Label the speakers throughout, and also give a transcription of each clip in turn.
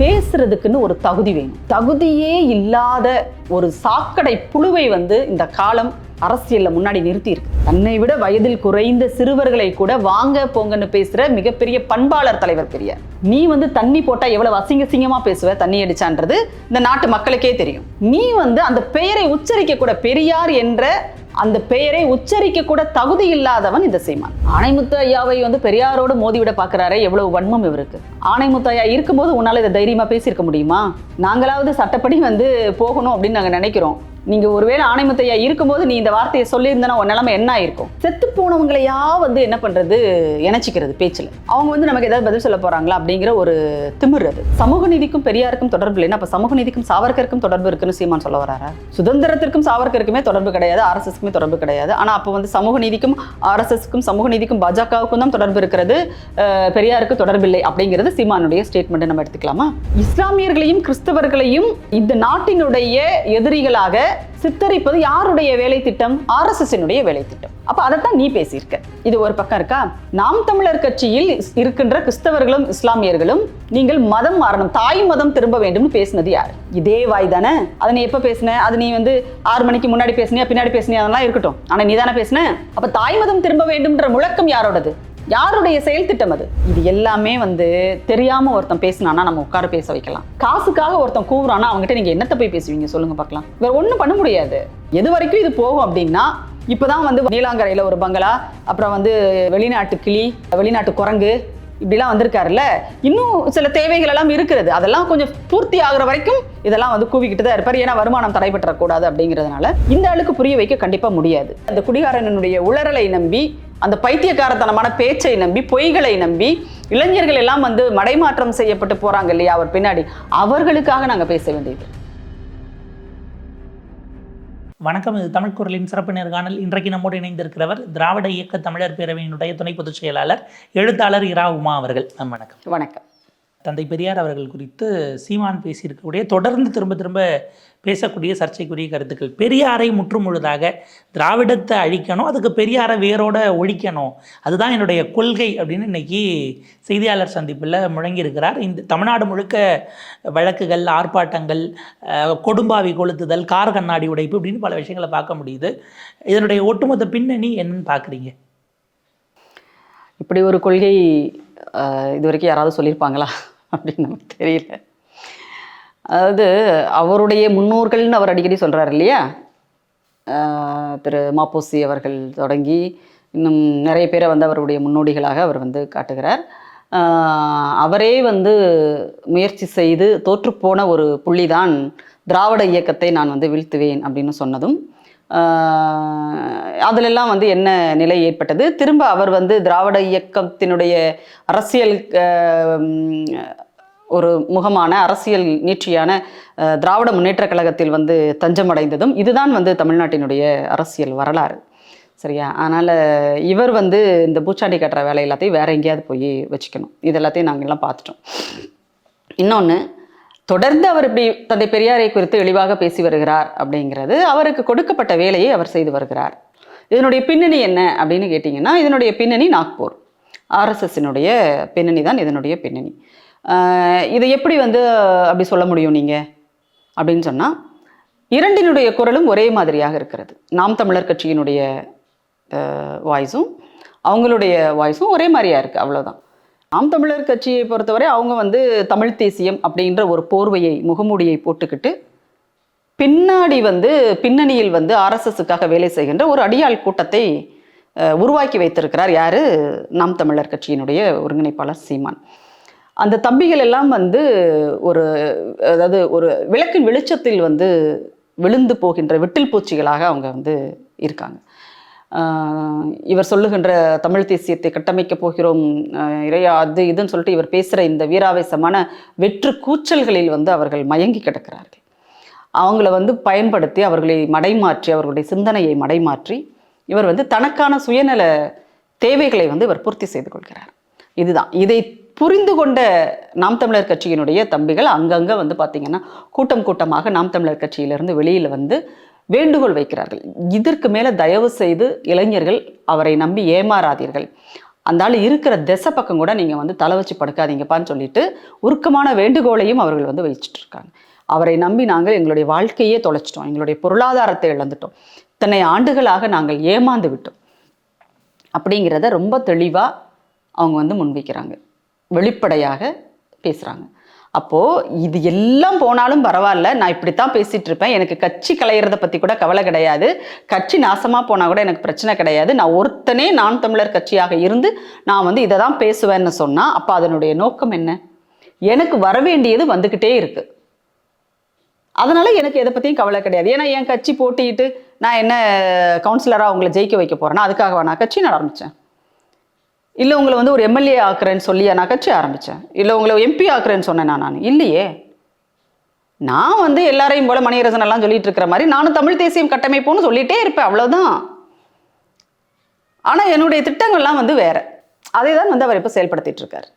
Speaker 1: பேசுறதுக்குன்னு ஒரு தகுதி வேணும். தகுதியே இல்லாத ஒரு சாக்கடை புழுவை வந்து இந்த காலம் அரசியலில் முன்னாடி நிறுத்தி இருக்கு தன்னை விட வயதில் குறைந்த சிறுவர்களை கூட வாங்க போங்கன்னு பேசுகிற மிகப்பெரிய பண்பாளர் தலைவர் பெரியார். நீ வந்து தண்ணி போட்டால் எவ்வளோ அசிங்க சிங்கமாக பேசுவ? தண்ணி அடிச்சான்றது இந்த நாட்டு மக்களுக்கே தெரியும். நீ வந்து அந்த பெயரை உச்சரிக்க கூட பெரியார் என்ற அந்த பெயரை உச்சரிக்க கூட தகுதி இல்லாதவன் இந்த சீமான். ஆணைமுத்து ஐயாவை வந்து பெரியாரோடு மோதிவிட பார்க்கறாரே எவ்வளவு வன்மம் இவருக்கு. ஆணைமுத்து ஐயா இருக்கும்போது உன்னால் இதை தைரியமாக பேசியிருக்க முடியுமா? நாங்களாவது சட்டப்படி வந்து போகணும் அப்படின்னு நாங்கள் நினைக்கிறோம். நீங்க ஒருவேளை ஆணைமுத்தையா இருக்கும்போது நீ இந்த வார்த்தையை சொல்லியிருந்தனா உன் நிலைமை என்ன ஆயிருக்கும்? செத்து போனவங்களையா வந்து என்ன பண்றது? இணைச்சிக்கிறது பேச்சுல. அவங்க வந்து நமக்கு ஏதாவது பதில் சொல்ல போறாங்களா அப்படிங்கிற ஒரு திமிர் அது. சமூக நீதிக்கும் பெரியாருக்கும் தொடர்பு இல்லைன்னா அப்ப சமூக நீதிக்கும் சாவர்க்கருக்கும் தொடர்பு இருக்குன்னு சீமான் சொல்ல வராரா? சுதந்திரத்திற்கும் சாவர்கருக்குமே தொடர்பு கிடையாது ஆர்எஸ்எஸ்க்குமே தொடர்பு கிடையாது. ஆனா அப்போ வந்து சமூக நீதிக்கும் ஆர்எஸ்எஸ்க்கும் சமூக நீதிக்கும் பாஜகவுக்கும் தான் தொடர்பு இருக்கிறது. அஹ், பெரியாருக்கு தொடர்பில்லை அப்படிங்கிறது சீமானுடைய ஸ்டேட்மெண்ட் நம்ம எடுத்துக்கலாமா? இஸ்லாமியர்களையும் கிறிஸ்தவர்களையும் இந்த நாட்டினுடைய எதிரிகளாக சித்தரிப்பது யாருடைய வேலை திட்டம் ஆர்எஸ்எஸ்னுடைய வேலை திட்டம் அப்ப அதைத்தான் நீ பேசியிருக்க. இது ஒரு பக்கம் இருக்கா? நாம் தமிழர் கட்சியில் இருக்கின்ற கிறிஸ்தவர்களும் இஸ்லாமியர்களும் நீங்கள் மதம் மாறணும் தாய் மதம் திரும்ப வேண்டும்னு பேசினது யார்? இதே வாய் தானே? அதை நீ எப்ப பேசின? அது நீ வந்து ஆறு மணிக்கு முன்னாடி பேசினியா பின்னாடி பேசினியா? அதெல்லாம் இருக்கட்டும். ஆனா நீ தானே பேசின? அப்ப தாய் மதம் திரும்ப வேண்டும்ன்ற முழக்கம் யாரோடது? யாருடைய செயல் திட்டம் அது? இது எல்லாமே வந்து தெரியாம ஒருத்தன் பேசினானா நம்ம உட்கார பேச வைக்கலாம். காசுக்காக ஒருத்தன் கூவுறானா அவங்ககிட்ட நீங்க என்னத்த போய் பேசுவீங்க? சொல்லுங்க பார்க்கலாம். வேற ஒண்ணும் பண்ண முடியாது. எது வரைக்கும் இது போகும் அப்படின்னா இப்போதான் வந்து நீலாங்கரையில ஒரு பங்களா அப்புறம் வந்து வெளிநாட்டு கிளி வெளிநாட்டு குரங்கு இப்படிலாம் வந்திருக்காருல்ல. இன்னும் சில தேவைகள் எல்லாம் இருக்கிறது. அதெல்லாம் கொஞ்சம் பூர்த்தி ஆகுற வரைக்கும் இதெல்லாம் வந்து கூவிக்கிட்டு தான் இருப்பார். ஏன்னா வருமானம் தடைபற்றக்கூடாது அப்படிங்கிறதுனால இந்த அளவுக்கு புரிய வைக்க கண்டிப்பா முடியாது. அந்த குடிகாரனுடைய உளறலை நம்பி அந்த பைத்தியக்காரத்தனமான பேச்சை நம்பி பொய்களை நம்பி இளைஞர்கள் எல்லாம் வந்து மடைமாற்றம் செய்யப்பட்டு போறாங்க இல்லையா அவர் பின்னாடி? அவர்களுக்காக நாங்க பேச வேண்டியது.
Speaker 2: வணக்கம் இது தமிழ் குரலின் சிறப்பு நேர்காணல். இன்றைக்கு நம்மோடு இணைந்திருக்கிறவர் திராவிட இயக்க தமிழர் பேரவையினுடைய துணை பொதுச் செயலாளர் எழுத்தாளர் இரா உமா அவர்கள். வணக்கம்.
Speaker 1: வணக்கம்.
Speaker 2: தந்தை பெரியார் அவர்கள் குறித்து சீமான் பேசியிருக்கக்கூடிய தொடர்ந்து திரும்ப திரும்ப பேசக்கூடிய சர்ச்சைக்குரிய கருத்துக்கள். பெரியாரை முற்றுமுழுதாக திராவிடத்தை அழிக்கணும் அதுக்கு பெரியாரை வேரோட ஒழிக்கணும். அதுதான் என்னுடைய கொள்கை அப்படின்னு இன்னைக்கு செய்தியாளர் சந்திப்பில் முழங்கியிருக்கிறார். இந்த தமிழ்நாடு முழுக்க வழக்குகள் ஆர்ப்பாட்டங்கள் கொடும்பாவி கொளுத்துதல் கார் கண்ணாடி உடைப்பு இப்படின்னு பல விஷயங்களை பார்க்க முடியுது. இதனுடைய ஒட்டுமொத்த பின்னணி என்னன்னு பார்க்குறீங்க?
Speaker 1: இப்படி ஒரு கொள்கை இதுவரைக்கும் இது வரைக்கும் யாராவது சொல்லியிருப்பாங்களா? அப்படின்னு நமக்கு தெரியல. அதாவது அவருடைய முன்னோர்கள்னு அவர் அடிக்கடி சொல்கிறார் இல்லையா? திரு மாப்போசி அவர்கள் தொடங்கி இன்னும் நிறைய பேரை வந்து அவருடைய முன்னோடிகளாக அவர் வந்து காட்டுகிறார். அவரே வந்து முயற்சி செய்து தோற்றுப்போன ஒரு புள்ளிதான் திராவிட இயக்கத்தை நான் வந்து வீழ்த்துவேன் அப்படின்னு சொன்னதும் அதிலெல்லாம் வந்து என்ன நிலை ஏற்பட்டது? திரும்ப அவர் வந்து திராவிட இயக்கத்தினுடைய அரசியல் ஒரு முகமான அரசியல் நீட்சியான திராவிட முன்னேற்றக் கழகத்தில் வந்து தஞ்சமடைந்ததும் இதுதான் வந்து தமிழ்நாட்டினுடைய அரசியல் வரலாறு. சரியா? அதனால் இவர் வந்து இந்த பூச்சாண்டி கட்டுற வேலை எல்லாத்தையும் வேற எங்கேயாவது போய் வச்சுக்கணும். இது எல்லாத்தையும் நாங்கள் எல்லாம் பார்த்துட்டோம். இன்னொன்று தொடர்ந்து அவர் இப்படி தந்தை பெரியாரை குறித்து இழிவாக பேசி வருகிறார் அப்படிங்கிறது அவருக்கு கொடுக்கப்பட்ட வேலையை அவர் செய்து வருகிறார். இதனுடைய பின்னணி என்ன அப்படின்னு கேட்டிங்கன்னா இதனுடைய பின்னணி நாக்பூர். ஆர்எஸ்எஸ்னுடைய பின்னணி தான் இதனுடைய பின்னணி. இதை எப்படி வந்து அப்படி சொல்ல முடியும் நீங்கள் அப்படின்னு சொன்னால் இரண்டினுடைய குரலும் ஒரே மாதிரியாக இருக்கிறது. நாம் தமிழர் கட்சியினுடைய வாய்ஸும் அவங்களுடைய வாய்ஸும் ஒரே மாதிரியாக இருக்குது அவ்வளோதான் நாம் தமிழர் கட்சியை பொறுத்தவரை அவங்க வந்து தமிழ் தேசியம் அப்படின்ற ஒரு போர்வையை முகமூடியை போட்டுக்கிட்டு பின்னாடி வந்து பின்னணியில் வந்து ஆர்எஸ்எஸுக்காக வேலை செய்கின்ற ஒரு அடியாள் கூட்டத்தை உருவாக்கி வைத்திருக்கிறார் யார்? நாம் தமிழர் கட்சியினுடைய ஒருங்கிணைப்பாளர் சீமான். அந்த தம்பிகள் எல்லாம் வந்து ஒரு அதாவது ஒரு விளக்கின் வெளிச்சத்தில் வந்து விழுந்து போகின்ற விட்டில் பூச்சிகளாக அவங்க வந்து இருக்காங்க. இவர் சொல்லுகின்ற தமிழ் தேசியத்தை கட்டமைக்கப் போகிறோம் இறையா அது இதுன்னு சொல்லிட்டு இவர் பேசுகிற இந்த வீராவேசமான வெற்று கூச்சல்களில் வந்து அவர்கள் மயங்கி கிடக்கிறார்கள். அவங்கள வந்து பயன்படுத்தி அவர்களை மடைமாற்றி அவர்களுடைய சிந்தனையை மடைமாற்றி இவர் வந்து தனக்கான சுயநல தேவைகளை வந்து இவர் பூர்த்தி செய்து கொள்கிறார். இதுதான். இதை புரிந்து கொண்ட நாம் தமிழர் கட்சியினுடைய தம்பிகள் அங்கங்கே வந்து பார்த்திங்கன்னா கூட்டம் கூட்டமாக நாம் தமிழர் கட்சியிலிருந்து வெளியில் வந்து வேண்டுகோள் வைக்கிறார்கள். இதற்கு மேலே தயவு செய்து இளைஞர்கள் அவரை நம்பி ஏமாறாதீர்கள். அந்த ஆள் இருக்கிற திசை பக்கம் கூட நீங்கள் வந்து தலை வச்சு படுக்காதீங்கப்பான்னு சொல்லிட்டு உருக்கமான வேண்டுகோளையும் அவர்கள் வந்து வச்சுட்டு இருக்காங்க அவரை நம்பி நாங்கள் எங்களுடைய வாழ்க்கையே தொலைச்சிட்டோம். எங்களுடைய பொருளாதாரத்தை இழந்துட்டோம். இத்தனை ஆண்டுகளாக நாங்கள் ஏமாந்து விட்டோம். அப்படிங்கிறத ரொம்ப தெளிவாக அவங்க வந்து முன்வைக்கிறாங்க. வெளிப்படையாக பேசுகிறாங்க அப்போது இது எல்லாம் போனாலும் பரவாயில்ல நான் இப்படித்தான் பேசிகிட்டு இருப்பேன். எனக்கு கட்சி கலையிறத பற்றி கூட கவலை கிடையாது. கட்சி நாசமாக போனால் கூட எனக்கு பிரச்சனை கிடையாது. நான் ஒருத்தனே நான் தமிழர் கட்சியாக இருந்து நான் வந்து இதை தான் பேசுவேன்னு சொன்னால் அப்போ அதனுடைய நோக்கம் என்ன? எனக்கு வரவேண்டியது வந்துக்கிட்டே இருக்குது அதனால் எனக்கு எதை பற்றியும் கவலை கிடையாது. ஏன்னா என் கட்சி போட்டிட்டு நான் என்ன கவுன்சிலராக அவங்கள ஜெயிக்க வைக்க போகிறேன்னா அதுக்காக நான் கட்சி நான் ஆரம்பித்தேன் இல்லை உங்களை வந்து ஒரு எம்எல்ஏ ஆக்குறேன்னு சொல்லியா நான் கட்சி ஆரம்பித்தேன் இல்லை உங்களை எம்பி ஆக்குறேன்னு சொன்னேன் நான்? இல்லையே. நான் வந்து எல்லாரையும் போல மணியரசன் எல்லாம் சொல்லிட்டு இருக்கிற மாதிரி நானும் தமிழ் தேசியம் கட்டமைப்போன்னு சொல்லிட்டே இருப்பேன் அவ்வளோதான் ஆனால் என்னுடைய திட்டங்கள்லாம் வந்து வேற. அதை தான் வந்து அவர் இப்போ செயல்படுத்திட்டு இருக்காரு.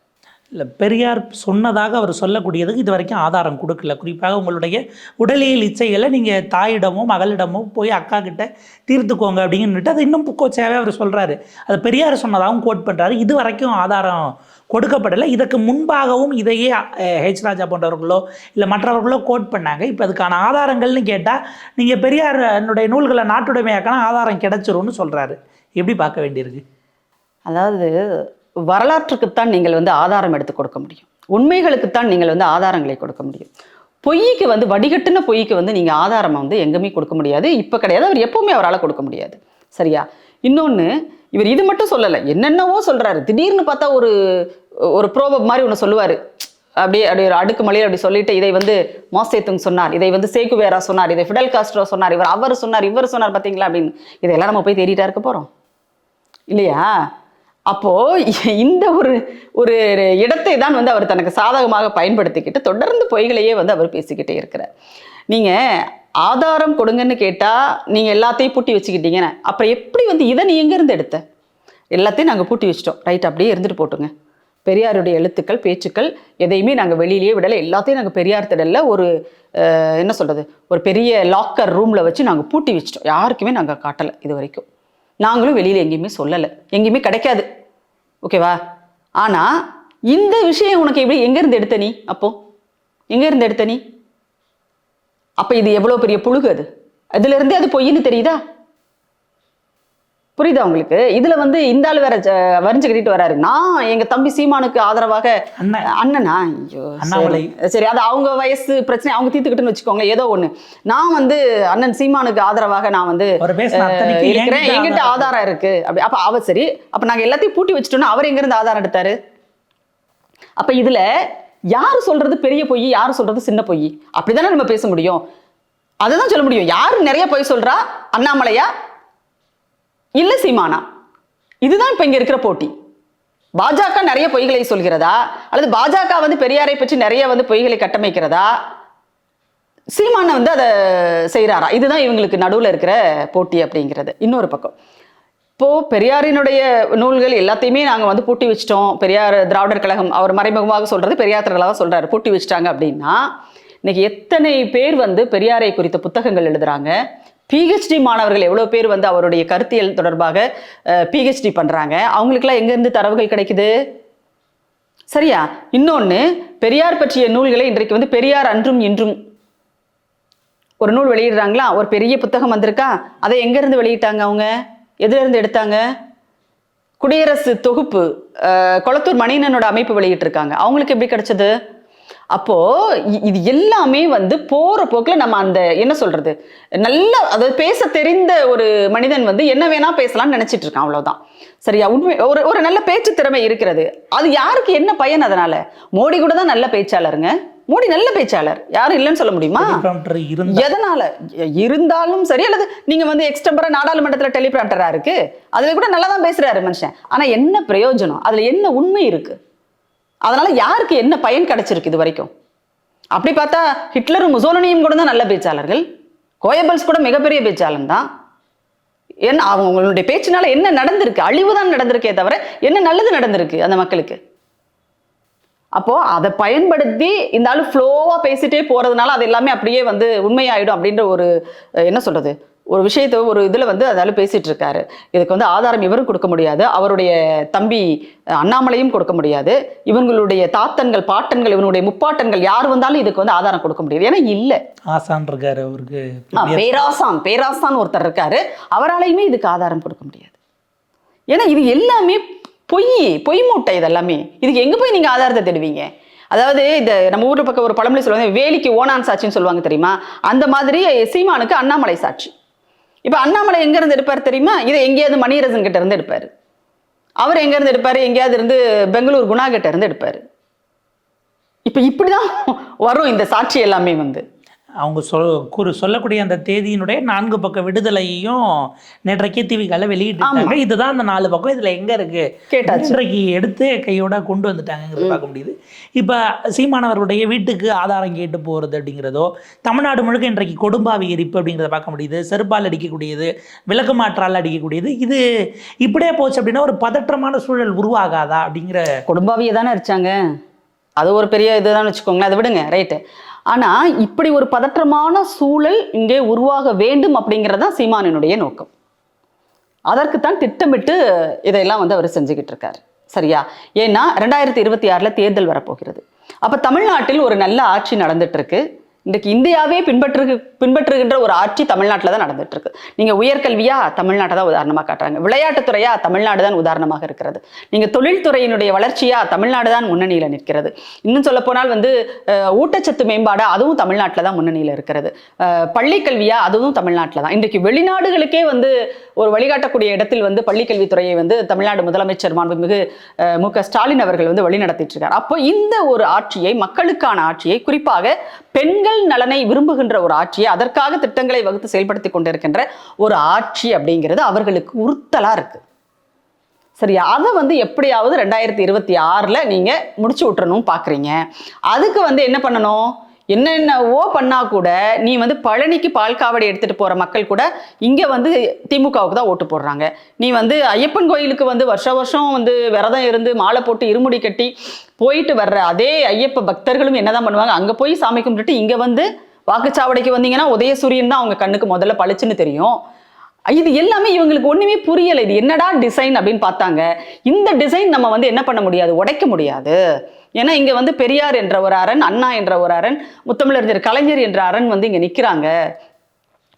Speaker 2: இல்லை பெரியார் சொன்னதாக அவர் சொல்லக்கூடியதுக்கு இது வரைக்கும் ஆதாரம் கொடுக்கல. குறிப்பாக உங்களுடைய உடலியல் இச்சைகளை நீங்கள் தாயிடமோ மகளிடமோ போய் அக்கா கிட்ட தீர்த்துக்கோங்க அப்படின்னுட்டு அது இன்னும் புக்கோச்சையாகவே அவர் சொல்கிறாரு அது பெரியார் சொன்னதாகவும் கோட் பண்ணுறாரு இது வரைக்கும் ஆதாரம் கொடுக்கப்படலை. இதற்கு முன்பாகவும் இதையே ஹெச் ராஜா போன்றவர்களோ இல்லை மற்றவர்களோ கோட் பண்ணாங்க. இப்போ அதுக்கான ஆதாரங்கள்னு கேட்டால் நீங்கள் பெரியார் என்னுடைய நூல்களை நாட்டுடைமையாக்கான ஆதாரம் கிடைச்சிரும்னு சொல்கிறாரு எப்படி பார்க்க வேண்டியிருக்கு?
Speaker 1: அதாவது வரலாற்றுக்குத்தான் நீங்கள் வந்து ஆதாரம் எடுத்து கொடுக்க முடியும். உண்மைகளுக்குத்தான் நீங்கள் வந்து ஆதாரங்களை கொடுக்க முடியும். பொய்க்கு வந்து வடிகட்டின பொய்க்கு வந்து நீங்கள் ஆதாரம் வந்து எங்குமே கொடுக்க முடியாது. இப்போ கிடையாது. அவர் எப்பவுமே அவரால் கொடுக்க முடியாது. சரியா? இன்னொன்று இவர் இது மட்டும் சொல்லலை. என்னென்னவோ சொல்கிறாரு திடீர்னு பார்த்தா ஒரு ஒரு ப்ரோபப் மாதிரி ஒன்று சொல்லுவார். அப்படியே அப்படி ஒரு அடுக்கு மலையில் அப்படி சொல்லிட்டு இதை வந்து மோசேத்துங் சொன்னார். இதை வந்து சேகுவேரா சொன்னார். இதை ஃபிடல் காஸ்ட்ரோ சொன்னார். இவர் அவர் சொன்னார். இவர் சொன்னார் பார்த்தீங்களா அப்படின்னு. இதெல்லாம் நம்ம போய் தேடிட்டா இருக்க போகிறோம் இல்லையா? அப்போ இந்த ஒரு ஒரு இடத்தை தான் வந்து அவர் தனக்கு சாதகமாக பயன்படுத்திக்கிட்டு தொடர்ந்து பொய்களையே வந்து அவர் பேசிக்கிட்டே இருக்கிறார். நீங்க ஆதாரம் கொடுங்கன்னு கேட்டா நீங்க எல்லாத்தையும் பூட்டி வச்சுக்கிட்டீங்கன்னு அப்புறம் எப்படி வந்து இதை நீ எங்கேருந்து எடுத்த? எல்லாத்தையும் நாங்கள் பூட்டி வச்சிட்டோம். ரைட் அப்படியே இருந்துட்டு போட்டுங்க. பெரியாருடைய எழுத்துக்கள் பேச்சுக்கள் எதையுமே நாங்கள் வெளியிலேயே விடலை. எல்லாத்தையும் நாங்கள் பெரியார் திடல்ல ஒரு என்ன சொல்றது? ஒரு பெரிய லாக்கர் ரூம்ல வச்சு நாங்கள் பூட்டி வச்சிட்டோம். யாருக்குமே நாங்கள் காட்டலை இது வரைக்கும். நாங்களும் வெளியில் எங்கேயுமே சொல்லலை. எங்கேயுமே கிடைக்காது. ஓகேவா ஆனால் இந்த விஷயம் உனக்கு எப்படி எங்கேருந்து எடுத்த நீ அப்போ? எங்கேருந்து எடுத்த நீ? அப்போ இது எவ்வளோ பெரிய புழுகு அது? அதுலேருந்தே அது பொய்ன்னு தெரியுதா? புரியுதா உங்களுக்கு? இதுல வந்து இந்த ஆள் வேற வரிஞ்சு கட்டிட்டு வராரு. நான் எங்க தம்பி சீமானுக்கு ஆதரவாக
Speaker 2: அண்ணன்.
Speaker 1: ஐயோ சரி. அது அவங்க வயசு பிரச்சனை அவங்க தீர்த்துக்கிட்டுன்னு வச்சுக்கோங்க ஏதோ ஒண்ணு. நான் வந்து அண்ணன் சீமானுக்கு ஆதரவாக நான் வந்து இருக்கிறேன். எங்கிட்ட
Speaker 2: ஆதாரம்
Speaker 1: ஆதாரம் இருக்கு. அப்படி அப்ப அவ சரி. அப்ப நாங்க எல்லாத்தையும் பூட்டி வச்சுட்டோம்னா அவர் எங்க இருந்து ஆதாரம் எடுத்தாரு? அப்ப இதுல யாரு சொல்றது பெரிய பொய் யாரு சொல்றது சின்ன பொய்? அப்படிதானே நம்ம பேச முடியும். அதுதான் சொல்ல முடியும். யாரு நிறைய பொய் சொல்றா? அண்ணாமலையா? இல்ல சீமானா இதுதான் இப்ப இங்க இருக்கிற போட்டி. பாஜக நிறைய பொய்களை சொல்கிறதா? அல்லது பாஜக வந்து பெரியாரை பற்றி நிறைய வந்து பொய்களை கட்டமைக்கிறதா? சீமான வந்து அதை செய்கிறாரா இதுதான் இவங்களுக்கு நடுவில் இருக்கிற போட்டி அப்படிங்கிறது. இன்னொரு பக்கம். இப்போ பெரியாரினுடைய நூல்கள் எல்லாத்தையுமே நாங்கள் வந்து பூட்டி வச்சிட்டோம். பெரியார் திராவிடர் கழகம் அவர் மறைமுகமாக சொல்றது பெரியார் திரளாக சொல்றாரு. பூட்டி வச்சிட்டாங்க அப்படின்னா இன்னைக்கு எத்தனை பேர் வந்து பெரியாரை குறித்த புத்தகங்கள் எழுதுறாங்க? பிஹெச்டி மாணவர்கள் எவ்வளோ பேர் வந்து அவருடைய கருத்தியல் தொடர்பாக பிஹெச்டி பண்ணுறாங்க அவங்களுக்கெல்லாம் எங்கேருந்து தரவுகள் கிடைக்குது? சரியா? இன்னொன்று பெரியார் பற்றிய நூல்களை இன்றைக்கு வந்து பெரியார் அன்றும் இன்றும் ஒரு நூல் வெளியிடுறாங்களா? ஒரு பெரிய புத்தகம் வந்திருக்கா? அதை எங்கேருந்து வெளியிட்டாங்க அவங்க? எதுலேருந்து எடுத்தாங்க? குடியரசு தொகுப்பு குளத்தூர் கொளத்தூர் அமைப்பு வெளியிட்டிருக்காங்க. அவங்களுக்கு எப்படி கிடைச்சது? அப்போ இ- இது எல்லாமே வந்து போற போக்குல நம்ம அந்த என்ன சொல்றது நல்ல அதாவது பேச தெரிந்த ஒரு மனிதன் வந்து என்ன வேணா பேசலாம்னு நினைச்சிட்டு இருக்கான் அவ்வளவுதான். சரியா? உண்மை ஒரு ஒரு நல்ல பேச்சு திறமை இருக்கிறது. அது யாருக்கு என்ன பயன் அதனால? மோடி கூட தான் நல்ல பேச்சாளருங்க. மோடி நல்ல பேச்சாளர். யாரும் இல்லைன்னு சொல்ல முடியுமா? எதனால? இருந்தாலும் சரி அல்லது நீங்க வந்து எக்ஸ்டம்பரா நாடாளுமன்றத்துல டெலிபிராம்டரா இருக்கு. அதுல கூட நல்லா தான் பேசுறாரு மனுஷன். ஆனா என்ன பிரயோஜனம்? அதுல என்ன உண்மை இருக்கு? அதனால யாருக்கு என்ன பயன் கிடைச்சிருக்கு இது வரைக்கும்? அப்படி பார்த்தா ஹிட்லரும் முசோலனியும் கூட தான் நல்ல பேச்சாளர்கள். கோயபல்ஸ் கூட மிகப்பெரிய பேச்சாளன் தான். என்ன அவங்களுடைய பேச்சினால என்ன நடந்திருக்கு? அழிவு தான் நடந்திருக்கே தவிர என்ன நல்லது நடந்திருக்கு அந்த மக்களுக்கு? அப்போ அதை பயன்படுத்தி இந்த ஆள் ஃப்ளோவா பேசிட்டே போறதுனால அது எல்லாமே அப்படியே வந்து உண்மையாயிடும் அப்படின்ற ஒரு என்ன சொல்றது? ஒரு விஷயத்தை ஒரு இதில் வந்து அதால பேசிட்டு இருக்காரு இதுக்கு வந்து ஆதாரம் இவரும் கொடுக்க முடியாது. அவருடைய தம்பி அண்ணாமலையும் கொடுக்க முடியாது. இவங்களுடைய தாத்தன்கள் பாட்டன்கள் இவனுடைய முப்பாட்டன்கள் யார் வந்தாலும் இதுக்கு வந்து ஆதாரம் கொடுக்க முடியாது. ஏன்னா இல்லை.
Speaker 2: ஆசான் இருக்காரு அவருக்கு
Speaker 1: பேராசான் பேராசான் ஒருத்தர் இருக்காரு. அவராலையுமே இதுக்கு ஆதாரம் கொடுக்க முடியாது. ஏன்னா இது எல்லாமே பொய் பொய் மூட்டை இதெல்லாமே இதுக்கு எங்க போய் நீங்க ஆதாரத்தை தேடுவீங்க? அதாவது இந்த நம்ம ஊர்ல பக்கம் ஒரு பழமொழி சொல்லுவாங்க வேலிக்கு ஓனான் சாட்சின்னு சொல்லுவாங்க தெரியுமா? அந்த மாதிரி சீமானுக்கு அண்ணாமலை சாட்சி. இப்போ அண்ணாமலை எங்கேருந்து எடுப்பார் தெரியுமா? இதை எங்கேயாவது மணியரசன் கிட்ட இருந்து எடுப்பார். அவர் எங்கேருந்து எடுப்பார்? எங்கேயாவது இருந்து பெங்களூர் குணா கிட்ட இருந்து இப்போ இப்படி இப்படிதான் வரும் இந்த சாட்சி எல்லாமே வந்து.
Speaker 2: அவங்க சொல் கூறு சொல்லக்கூடிய அந்த தேதியினுடைய நான்கு பக்க விடுதலையையும் நேற்றைக்கே டிவிக்கால வெளியிட்டாங்க இதுதான் அந்த நாலு பக்கம். இதுல எங்க இருக்கு?
Speaker 1: கேட்டாச்சு.
Speaker 2: இன்றைக்கு எடுத்து கையோட கொண்டு வந்துட்டாங்கிறது பார்க்க முடியுது. இப்ப சீமானவர்களுடைய வீட்டுக்கு ஆதாரம் கேட்டு போறது அப்படிங்கிறதோ தமிழ்நாடு முழுக்க இன்றைக்கு கொடும்பாவி எரிப்பு அப்படிங்கிறத பார்க்க முடியுது. செருப்பால் அடிக்கக்கூடியது விளக்கு மாற்றால் அடிக்கக்கூடியது. இது இப்படியே போச்சு அப்படின்னா ஒரு பதற்றமான சூழல் உருவாகாதா அப்படிங்கிற
Speaker 1: குடும்பாவியை தானே அடிச்சாங்க. அது ஒரு பெரிய இதுதான் வச்சுக்கோங்களேன். அதை விடுங்க. ரைட்டு. ஆனால் இப்படி ஒரு பதற்றமான சூழல் இங்கே உருவாக வேண்டும் அப்படிங்கிறது தான் சீமானினுடைய நோக்கம். அதற்குத்தான் திட்டமிட்டு இதையெல்லாம் வந்து அவர் செஞ்சுக்கிட்டு இருக்காரு. சரியா? ஏன்னா ரெண்டாயிரத்தி இருபத்தி ஆறில் தேர்தல் வரப்போகிறது. அப்போ தமிழ்நாட்டில் ஒரு நல்ல ஆட்சி நடந்துட்டு இருக்கு. இன்றைக்கு இந்தியாவே பின்பற்று பின்பற்றுகின்ற ஒரு ஆட்சி தமிழ்நாட்டில் தான் நடந்துட்டு இருக்கு நீங்க உயர்கல்வியா தமிழ்நாட்டை தான் உதாரணமாக காட்டுறாங்க. விளையாட்டுத்துறையா தமிழ்நாடு தான் உதாரணமாக இருக்கிறது. நீங்க தொழில்துறையினுடைய வளர்ச்சியா தமிழ்நாடு தான் முன்னணியில் நிற்கிறது. இன்னும் சொல்ல போனால் வந்து ஊட்டச்சத்து மேம்பாடா அதுவும் தமிழ்நாட்டில் தான் முன்னணியில் இருக்கிறது. பள்ளிக்கல்வியா அதுவும் தமிழ்நாட்டில் தான். இன்றைக்கு வெளிநாடுகளுக்கே வந்து ஒரு வழிகாட்டக்கூடிய இடத்தில் வந்து பள்ளிக்கல்வித்துறையை வந்து தமிழ்நாடு முதலமைச்சர் மாண்புமிகு மு க ஸ்டாலின் அவர்கள் வந்து வழிநடத்திட்டு இருக்கார். அப்போ இந்த ஒரு ஆட்சியை மக்களுக்கான ஆட்சியை குறிப்பாக பெண்கள் நலனை விரும்புகின்ற ஒரு ஆட்சியை அதற்காக திட்டங்களை வகுத்து செயல்படுத்தி கொண்டிருக்கின்ற ஒரு ஆட்சி அப்படிங்கிறது அவர்களுக்கு உறுத்தலா இருக்கு. சரியா? அதை வந்து எப்படியாவது ரெண்டாயிரத்தி இருபத்தி ஆறில் நீங்கள் முடிச்சு விட்டுறணும் பார்க்குறீங்க அதுக்கு வந்து என்ன பண்ணணும்? என்னென்னவோ பண்ணா கூட நீ வந்து பழனிக்கு பால் காவடி எடுத்துட்டு போற மக்கள் கூட இங்க வந்து திமுகவுக்கு தான் ஓட்டு போடுறாங்க. நீ வந்து ஐயப்பன் கோயிலுக்கு வந்து வருஷ வருஷம் வந்து விரதம் இருந்து மாலை போட்டு இருமுடி கட்டி போயிட்டு வர்ற அதே ஐயப்ப பக்தர்களும் என்னதான் பண்ணுவாங்க? அங்க போய் சாமி கும்பிட்டுட்டு இங்க வந்து வாக்குச்சாவடிக்கு வந்தீங்கன்னா உதயசூரியன் தான் அவங்க கண்ணுக்கு முதல்ல பளிச்சுன்னு தெரியும். இது எல்லாமே இவங்களுக்கு ஒண்ணுமே புரியலை. இது என்னடா டிசைன் அப்படின்னு பார்த்தாங்க. இந்த டிசைன் நம்ம வந்து என்ன பண்ண முடியாது? உடைக்க முடியாது. ஏன்னா இங்கே வந்து பெரியார் என்ற ஒரு அரண் அண்ணா என்ற ஒரு அரண் முத்தமிழறிஞர் கலைஞர் என்ற அரண் வந்து இங்கே நிற்கிறாங்க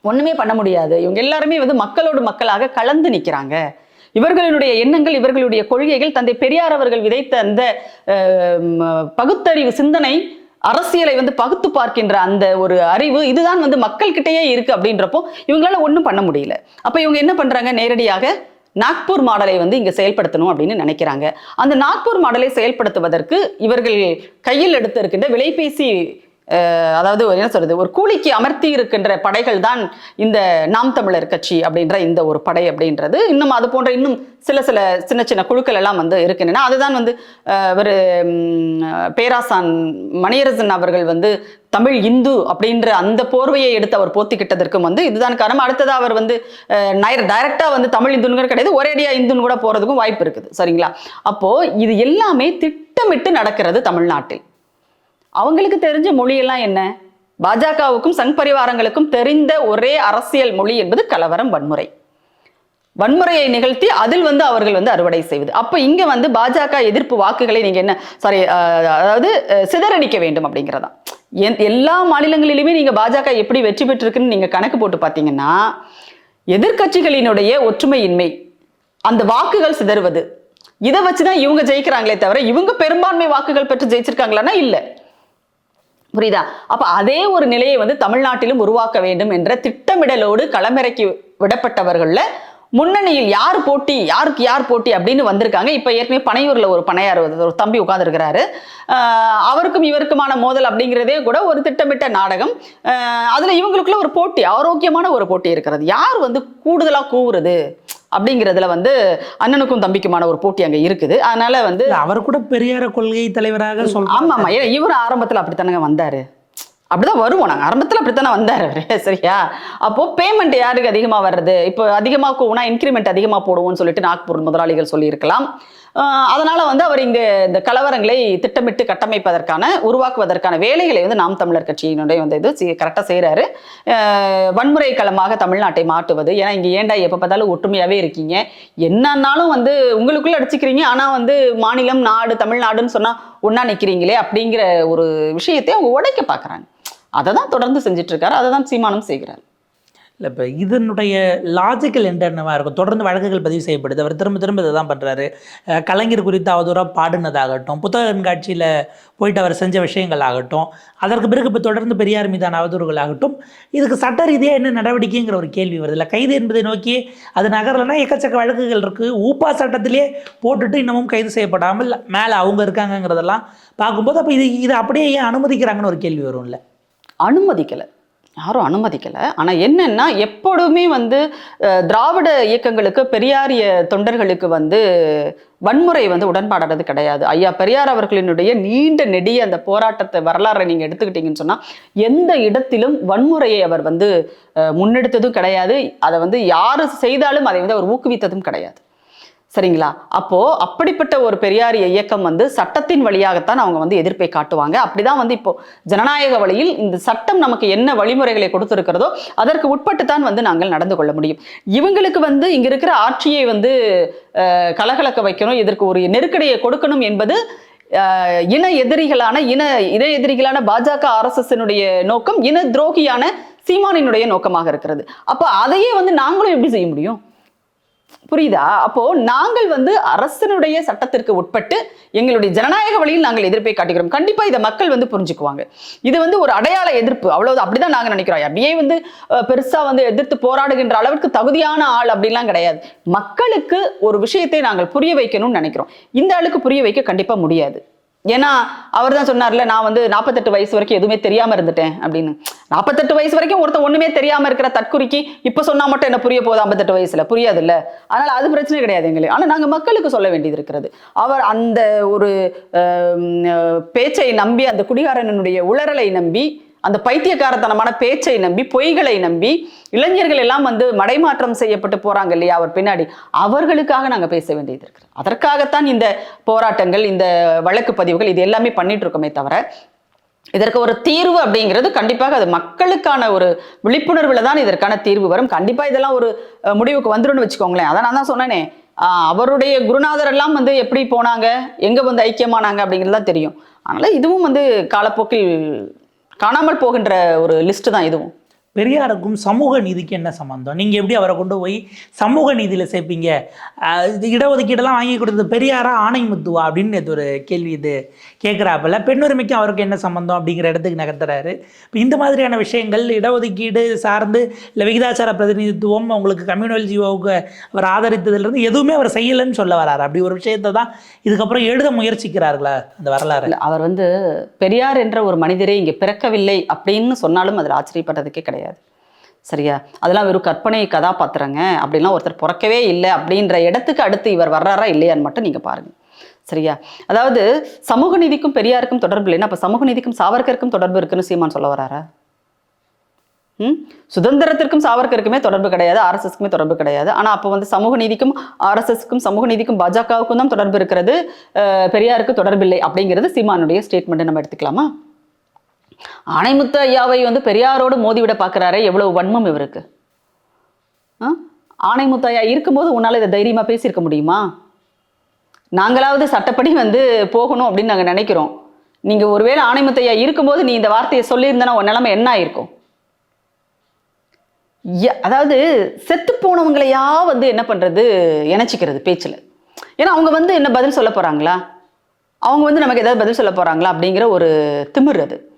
Speaker 1: ஒன்றுமே பண்ண முடியாது. இவங்க எல்லாருமே வந்து மக்களோடு மக்களாக கலந்து நிற்கிறாங்க இவர்களுடைய எண்ணங்கள் இவர்களுடைய கொள்கைகள் தந்தை பெரியார் அவர்கள் விதைத்த அந்த பகுத்தறிவு சிந்தனை அரசியலை வந்து பகுத்து பார்க்கின்ற அந்த ஒரு அறிவு இதுதான் வந்து மக்கள்கிட்டயே இருக்கு அப்படின்றப்போ இவங்களால ஒன்றும் பண்ண முடியல. அப்போ இவங்க என்ன பண்றாங்க? நேரடியாக நாக்பூர் மாடலை வந்து இங்கே செயல்படுத்தணும் அப்படின்னு நினைக்கிறாங்க. அந்த நாக்பூர் மாடலை செயல்படுத்துவதற்கு இவர்கள் கையில் எடுத்திருக்கின்ற விலைபேசி அதாவது ஒரு என்ன சொல்றது ஒரு கூலிக்கு அமர்த்தி இருக்கின்ற படைகள் தான் இந்த நாம் தமிழர் கட்சி அப்படின்ற இந்த ஒரு படை அப்படின்றது. இன்னும் அது போன்ற இன்னும் சில சில சின்ன சின்ன குழுக்கள் எல்லாம் வந்து இருக்கின்றன. அதுதான் வந்து ஒரு பேராசான் மணியரசன் அவர்கள் வந்து தமிழ் இந்து அப்படின்ற அந்த போர்வையை எடுத்து அவர் போத்திக்கிட்டதற்கும் வந்து இதுதான் காரணம். அடுத்தது அவர் வந்து டைரக்டாக வந்து தமிழ் இந்துங்கிற கிடையாது ஒரேடியாக இந்துன்னு கூட போகிறதுக்கும் வாய்ப்பு இருக்குது. சரிங்களா? அப்போது இது எல்லாமே திட்டமிட்டு நடக்கிறது தமிழ்நாட்டில். அவங்களுக்கு தெரிஞ்ச மொழியெல்லாம் என்ன? பாஜகவுக்கும் சங் பரிவாரங்களுக்கும் தெரிந்த ஒரே அரசியல் மொழி என்பது கலவரம் வன்முறை. வன்முறையை நிகழ்த்தி அதில் வந்து அவர்கள் வந்து அறுவடை செய்வது. அப்ப இங்க வந்து பாஜக எதிர்ப்பு வாக்குகளை நீங்க என்ன சாரி அதாவது சிதறடிக்க வேண்டும் அப்படிங்கிறதா? எல்லா மாநிலங்களிலுமே நீங்க பாஜக எப்படி வெற்றி பெற்றிருக்குன்னு நீங்க கணக்கு போட்டு பார்த்தீங்கன்னா எதிர்க்கட்சிகளினுடைய ஒற்றுமையின்மை அந்த வாக்குகள் சிதறுவது இதை வச்சுதான் இவங்க ஜெயிக்கிறாங்களே தவிர இவங்க பெரும்பான்மை வாக்குகள் பெற்று ஜெயிச்சிருக்காங்களான்னா இல்லை. புரியுதா? அப்ப அதே ஒரு நிலையை வந்து தமிழ்நாட்டிலும் உருவாக்க வேண்டும் என்ற திட்டமிடலோடு களமிறக்கி விடப்பட்டவர்கள்ல முன்னணியில் யார் போட்டி யாருக்கு யார் போட்டி அப்படின்னு வந்திருக்காங்க. இப்போ ஏற்கனவே பனையூரில் ஒரு பனையார் ஒரு தம்பி உட்காந்துருக்கிறாரு அவருக்கும் இவருக்குமான மோதல் அப்படிங்கிறதே கூட ஒரு திட்டமிட்ட நாடகம். அதில் இவங்களுக்குள்ள ஒரு போட்டி ஆரோக்கியமான ஒரு போட்டி இருக்கிறது. யார் வந்து கூடுதலாக கூவுறது? அப்படிங்கிறதுல வந்து அண்ணனுக்கும் தம்பிக்குமான ஒரு போட்டி அங்க இருக்குது. அதனால வந்து
Speaker 2: அவர் கூட பெரியார கொள்கை தலைவராக சொல்றாங்க
Speaker 1: ஆமா ஆமா. ஏன்னா இவர் ஆரம்பத்துல அப்படித்தானங்க வந்தாரு. அப்படிதான் வருவோம் நாங்கள் ஆரம்பத்தில் அப்படித்தானே வந்தார் அவர் சரியா? அப்போது பேமெண்ட் யாருக்கு அதிகமாக வர்றது? இப்போ அதிகமாக கூவுனா இன்க்ரிமெண்ட் அதிகமாக போடுவோம்னு சொல்லிட்டு நாக்பூர் முதலாளிகள் சொல்லியிருக்கலாம். அதனால் அதனால வந்து அவர் இங்கே இந்த கலவரங்களை திட்டமிட்டு கட்டமைப்பதற்கான உருவாக்குவதற்கான வேலைகளை வந்து நாம் தமிழர் கட்சியினுடைய வந்து இது கரெக்டாக செய்கிறாரு வன்முறை களமாக தமிழ்நாட்டை மாட்டுவது ஏன்னா இங்கே ஏன்டா எப்போ பார்த்தாலும் ஒற்றுமையாகவே இருக்கீங்க? என்னன்னாலும் வந்து உங்களுக்குள்ளே அடிச்சுக்கிறீங்க. ஆனால் வந்து மாநிலம் நாடு தமிழ்நாடுன்னு சொன்னால் ஒன்றா நிற்கிறீங்களே அப்படிங்கிற ஒரு விஷயத்தை அவங்க உடைக்க பார்க்குறாங்க. அதை தான் தொடர்ந்து செஞ்சிட்ருக்காரு அதை தான் சீமானம் செய்கிறார்.
Speaker 2: இல்லை இப்போ இதனுடைய லாஜிக்கல் என்னவா இருக்கும்? தொடர்ந்து வழக்குகள் பதிவு செய்யப்படுது அவர் திரும்ப திரும்ப இதை தான் பண்ணுறாரு கலைஞர் குறித்து அவதூறாக பாடினதாகட்டும் புத்தக கண்காட்சியில் போயிட்டு அவர் செஞ்ச விஷயங்கள் ஆகட்டும் அதற்கு பிறகு இப்போ தொடர்ந்து பெரியார் மீதான அவதூறுகள் ஆகட்டும் இதுக்கு சட்ட ரீதியாக என்ன நடவடிக்கைங்கிற ஒரு கேள்வி வருது. இல்லை கைது என்பதை நோக்கி அது நகரலைன்னா எக்கச்சக்க வழக்குகள் இருக்குது ஊப்பா சட்டத்திலே போட்டுட்டு இன்னமும் கைது செய்யப்படாமல் மேலே அவங்க இருக்காங்கங்கிறதெல்லாம் பார்க்கும்போது அப்போ இது இது அப்படியே ஏன் அனுமதிக்கிறாங்கன்னு ஒரு கேள்வி வரும்ல.
Speaker 1: அனுமதிக்கலை. யாரும் அனுமதிக்கலை. ஆனால் என்னென்னா எப்பொழுதுமே வந்து திராவிட இயக்கங்களுக்கு பெரியாரிய தொண்டர்களுக்கு வந்து வன்முறை வந்து உடன்பாடானது கிடையாது. ஐயா பெரியார் அவர்களினுடைய நீண்ட நெடிய அந்த போராட்டத்தை வரலாறை நீங்கள் எடுத்துக்கிட்டீங்கன்னு சொன்னால் எந்த இடத்திலும் வன்முறையை அவர் வந்து முன்னெடுத்ததும் கிடையாது. அதை வந்து யார் செய்தாலும் அதை வந்து அவர் ஊக்குவித்ததும் கிடையாது. சரிங்களா? அப்போ அப்படிப்பட்ட ஒரு பெரியார் இயக்கம் வந்து சட்டத்தின் வழியாகத்தான் அவங்க வந்து எதிர்ப்பை காட்டுவாங்க. அப்படிதான் வந்து இப்போ ஜனநாயக வழியில் இந்த சட்டம் நமக்கு என்ன வழிமுறைகளை கொடுத்திருக்கிறதோ அதற்கு உட்பட்டு தான் வந்து நாங்கள் நடந்து கொள்ள முடியும். இவங்களுக்கு வந்து இங்க இருக்கிற ஆட்சியை வந்து கலகலக்க வைக்கணும் இதற்கு ஒரு நெருக்கடியை கொடுக்கணும் என்பது இன எதிரிகளான இன இன எதிரிகளான பாஜக ஆர்எஸ்எஸ்னுடைய நோக்கம் இன துரோகியான சீமானினுடைய நோக்கமாக இருக்கிறது. அப்போ அதையே வந்து நாங்களும் எப்படி செய்ய முடியும்? புரியுதா? அப்போ நாங்கள் வந்து அரசனுடைய சட்டத்திற்கு உட்பட்டு எங்களுடைய ஜனநாயக வழியில் நாங்கள் எதிர்ப்பை காட்டுகிறோம். கண்டிப்பா இதை மக்கள் வந்து புரிஞ்சுக்குவாங்க. இது வந்து ஒரு அடையாள எதிர்ப்பு. அவ்வளவு அப்படிதான் நாங்க நினைக்கிறோம். அப்படியே வந்து பெருசா வந்து எதிர்த்து போராடுகின்ற அளவுக்கு தகுதியான ஆள் அப்படிலாம் கிடையாது. மக்களுக்கு ஒரு விஷயத்தை நாங்கள் புரிய வைக்கணும்னு நினைக்கிறோம். இந்த ஆளுக்கு புரிய வைக்க கண்டிப்பா முடியாது. ஏன்னா அவர் தான் சொன்னார்ல நான் வந்து நாற்பத்தெட்டு வயசு வரைக்கும் எதுவுமே தெரியாம இருந்துட்டேன் அப்படின்னு. நாற்பத்தெட்டு வயசு வரைக்கும் ஒருத்தன் ஒண்ணுமே தெரியாம இருக்கிற தற்குறிக்கு இப்ப சொன்னா மட்டும் என்ன புரிய போகுது ஐம்பத்தெட்டு வயசுல? புரியாதுல்ல. அதனால அது பிரச்சனை கிடையாது எங்களுக்கு ஆனா நாங்க மக்களுக்கு சொல்ல வேண்டியது இருக்கிறது. அவர் அந்த ஒரு பேச்சை நம்பி அந்த குடிகாரனுடைய உளறலை நம்பி அந்த பைத்தியக்காரத்தனமான பேச்சை நம்பி பொய்களை நம்பி இளைஞர்கள் எல்லாம் வந்து மடைமாற்றம் செய்யப்பட்டு போறாங்க இல்லையா அவர் பின்னாடி? அவர்களுக்காக நாங்கள் பேச வேண்டியது இருக்கு. அதற்காகத்தான் இந்த போராட்டங்கள் இந்த வழக்கு பதிவுகள் இது எல்லாமே பண்ணிட்டு இருக்கோமே தவிர இதற்கு ஒரு தீர்வு அப்படிங்கிறது கண்டிப்பாக அது மக்களுக்கான ஒரு விழிப்புணர்வுல தான் இதற்கான தீர்வு வரும். கண்டிப்பா இதெல்லாம் ஒரு முடிவுக்கு வந்துடும் வச்சுக்கோங்களேன். அதை நான் தான் சொன்னேனே. அவருடைய குருநாதர் எல்லாம் வந்து எப்படி போனாங்க? எங்க வந்து ஐக்கியமானாங்க அப்படிங்கிறது தான் தெரியும். அதனால இதுவும் வந்து காலப்போக்கில் காணாமல் போகின்ற ஒரு லிஸ்ட் தான் இதுவும்.
Speaker 2: பெரியாருக்கும் சமூக நீதிக்கு என்ன சம்பந்தம்? நீங்கள் எப்படி அவரை கொண்டு போய் சமூக நீதியில் சேர்ப்பீங்க? இது இடஒதுக்கீடெல்லாம் வாங்கி கொடுத்தது பெரியாரா ஆணைமுத்துவா அப்படின்னு நேத்து ஒரு கேள்வி இது கேட்குறாப்புல. பெண்ணுரிமைக்கும் அவருக்கு என்ன சம்பந்தம் அப்படிங்கிற இடத்துக்கு நகர்த்துறாரு. இப்போ இந்த மாதிரியான விஷயங்கள் இடஒதுக்கீடு சார்ந்து இல்லை விகிதாச்சார பிரதிநிதித்துவம் அவங்களுக்கு கம்யூனல் ஜீவோவுக்கு அவர் ஆதரித்ததுலேருந்து எதுவுமே அவர் செய்யலைன்னு சொல்ல வராரு அப்படி ஒரு விஷயத்தை தான் இதுக்கப்புறம் எழுத முயற்சிக்கிறார்களா அந்த வரலாறு?
Speaker 1: அவர் வந்து பெரியார் என்ற ஒரு மனிதரே இங்கே பிறக்கவில்லை அப்படின்னு சொன்னாலும் அதில் ஆச்சரியப்படுறதுக்கே கிடையாது. சரியா? அதெல்லாம் வெறும் கற்பனை கதாபாத்திரங்க. அப்படிலாம் ஒருத்தர் பிறக்கவே இல்லை அப்படின்ற இடத்துக்கு அடுத்து இவர் வர்றாரா இல்லையான்னு மட்டும் நீங்க பாருங்க. சரியா? அதாவது சமூக நீதிக்கும் பெரியாருக்கும் தொடர்பு இல்லைன்னா அப்ப சமூக நீதிக்கும் சாவர்கருக்கும் தொடர்பு இருக்குன்னு சீமான் சொல்ல வராரா? ம்? சுதந்திரத்திற்கும் சாவர்கருக்குமே தொடர்பு கிடையாது ஆர்எஸ்எஸ்க்குமே தொடர்பு கிடையாது. ஆனா அப்போ வந்து சமூக நீதிக்கும் ஆர்எஸ்எஸ்க்கும் சமூக நீதிக்கும் பாஜகவுக்கும் தான் தொடர்பு இருக்கிறது பெரியாருக்கு தொடர்பில்லை அப்படிங்கிறது சீமானுடைய ஸ்டேட்மெண்ட்டை நம்ம எடுத்துக்கலாமா? ஆணைமுத்து ஐயாவை வந்து பெரியாரோடு மோதிவிட பார்க்குறாரே எவ்வளவு வன்மம் இவருக்கு. ஆ? ஆணைமுத்து ஐயா இருக்கும்போது உன்னால் இதை தைரியமாக பேசியிருக்க முடியுமா? நாங்களாவது சட்டப்படி வந்து போகணும் அப்படின்னு நாங்கள் நினைக்கிறோம். நீங்கள் ஒருவேளை ஆணைமுத்து ஐயா இருக்கும்போது நீ இந்த வார்த்தையை சொல்லியிருந்தனா உன் நிலைமை என்ன ஆயிருக்கும்? அதாவது செத்து போனவங்களையா வந்து என்ன பண்ணுறது இணைச்சிக்கிறது பேச்சில். ஏன்னா அவங்க வந்து என்ன பதில் சொல்ல போகிறாங்களா அவங்க வந்து நமக்கு ஏதாவது பதில் சொல்ல போகிறாங்களா அப்படிங்கிற ஒரு திமிர் அது.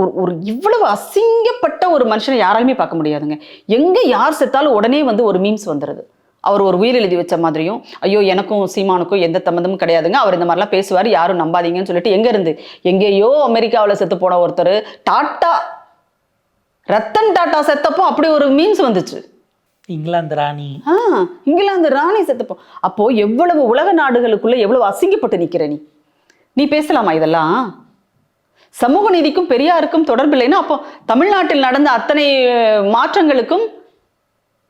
Speaker 1: ஒரு ஒரு இவ்வளவு அசிங்கப்பட்ட ஒரு மனுஷனை யாராலுமே பார்க்க முடியாதுங்க. எங்கே யார் செத்தாலும் உடனே வந்து ஒரு மீம்ஸ் வந்துடுது அவர் ஒரு உயிர் எழுதி வச்ச மாதிரியும் ஐயோ எனக்கும் சீமானுக்கும் எந்த சம்மந்தமும் கிடையாதுங்க. அவர் இந்த மாதிரிலாம் பேசுவார் யாரும் நம்பாதீங்கன்னு சொல்லிட்டு எங்க இருந்து? எங்கேயோ அமெரிக்காவில் செத்து போன ஒருத்தர் டாட்டா ரத்தன் டாட்டா செத்தப்போ அப்படி ஒரு மீம்ஸ் வந்துச்சு.
Speaker 2: இங்கிலாந்து ராணி.
Speaker 1: ஆ இங்கிலாந்து ராணி செத்தப்போ. அப்போ எவ்வளவு உலக நாடுகளுக்குள்ள எவ்வளவு அசிங்கப்பட்டு நிக்கிற நீ? நீ பேசலாமா இதெல்லாம்? சமூக நீதிக்கும் பெரியாருக்கும் தொடர்பில்லைன்னா அப்போ தமிழ்நாட்டில் நடந்த அத்தனை மாற்றங்களுக்கும்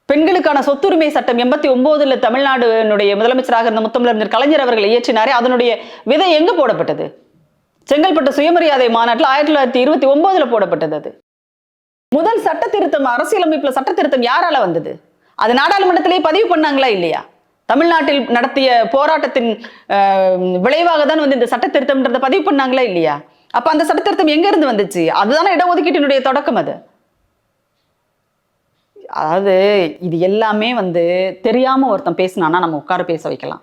Speaker 1: பெண்களுக்கான சொத்துரிமை சட்டம் எண்பத்தி ஒன்பதுல தமிழ்நாடுனுடைய முதலமைச்சராக இருந்த முத்தமிழர் கலைஞர் அவர்கள் இயற்றினாரே அதனுடைய விதை எங்கு போடப்பட்டது? செங்கல்பட்டு சுயமரியாதை மாநாட்டில் ஆயிரத்தி தொள்ளாயிரத்தி இருபத்தி ஒன்பதுல போடப்பட்டது அது. முதல் சட்ட திருத்தம் அரசியலமைப்புல சட்ட திருத்தம் யாரால வந்தது? அது நாடாளுமன்றத்திலேயே பதிவு பண்ணாங்களா இல்லையா? தமிழ்நாட்டில் நடத்திய போராட்டத்தின் விளைவாக தான் வந்து இந்த சட்ட திருத்தம்ன்றதை பதிவு பண்ணாங்களா இல்லையா? அப்ப அந்த சட்டத்திருத்தம் எங்க இருந்து வந்துச்சு? அதுதானே இடஒதுக்கீட்டினுடைய தொடக்கம் அது. அதாவது இது எல்லாமே வந்து தெரியாம ஒருத்தன் பேசினானா நம்ம உட்கார பேச வைக்கலாம்.